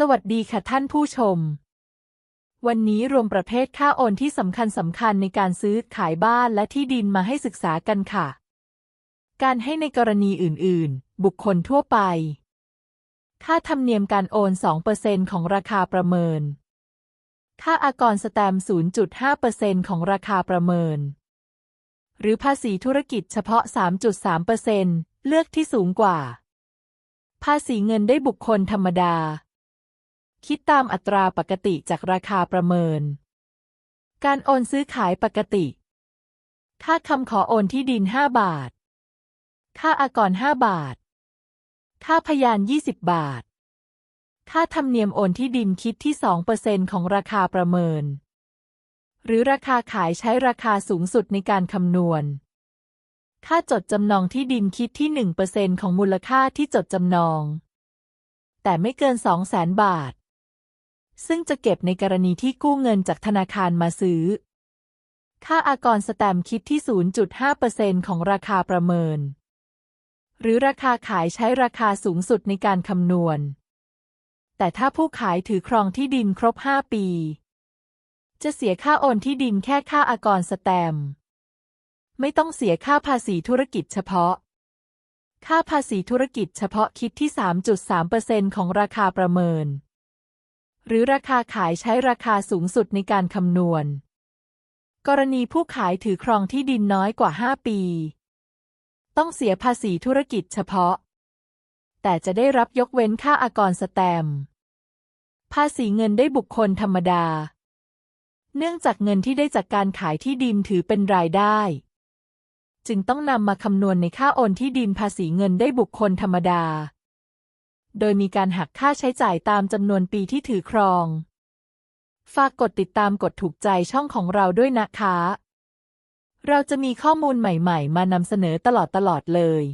สวัสดีค่ะท่านผู้ชม วันนี้รวมประเภทค่าโอนที่สำคัญสำคัญในการซื้อขายบ้านและที่ดินมาให้ศึกษากันค่ะ การให้ในกรณีอื่น ๆ บุคคลทั่วไป ค่าธรรมเนียมการโอน 2%ของราคาประเมิน ค่าอากรสแตมป์0.5%ของราคาประเมิน หรือภาษีธุรกิจเฉพาะ 3.3%เลือกที่สูงกว่า ภาษีเงินได้บุคคลธรรมดา คิดตามอัตราปกติจากราคาประเมิน การโอนซื้อขายปกติ ค่าคำขอโอนที่ดิน 5 บาท ค่าอากร 5 บาท ค่าพยาน 20 บาท ค่าธรรมเนียมโอนที่ดินคิดที่ 2%ของราคาประเมิน หรือราคาขายใช้ราคาสูงสุดในการคำนวณ ค่าจดจำนองที่ดินคิดที่ 1%ของมูลค่าที่จดจำนอง แต่ไม่เกิน 200,000 บาท ซึ่งจะเก็บในกรณีที่กู้เงินจากธนาคารมาซื้อ ค่าอากรสแตมคิดที่ 0.5%ของราคาประเมิน หรือราคาขายใช้ราคาสูงสุดในการคำนวณ แต่ถ้าผู้ขายถือครองที่ดินครบ 5 ปี จะเสียค่าโอนที่ดินแค่ค่าอากรสแตมไม่ต้องเสียค่าภาษีธุรกิจเฉพาะ ค่าภาษีธุรกิจเฉพาะคิดที่ 3.3%ของราคาประเมิน หรือราคาขายใช้ราคาสูงสุดในการคำนวณ กรณีผู้ขายถือครองที่ดินน้อยกว่า 5 ปี ต้องเสียภาษีธุรกิจเฉพาะ แต่จะได้รับยกเว้นค่าอากรสแตม ภาษีเงินได้บุคคลธรรมดา เนื่องจากเงินที่ได้จากการขายที่ดินถือเป็นรายได้ จึงต้องนำมาคำนวณในค่าโอนที่ดินภาษีเงินได้บุคคลธรรมดา โดยมีการหักค่าใช้จ่ายตามจำนวนปีที่ถือครอง ฝากกดติดตามกดถูกใจช่องของเราด้วยนะคะ เราจะมีข้อมูลใหม่ ๆ มานำเสนอตลอดๆเลย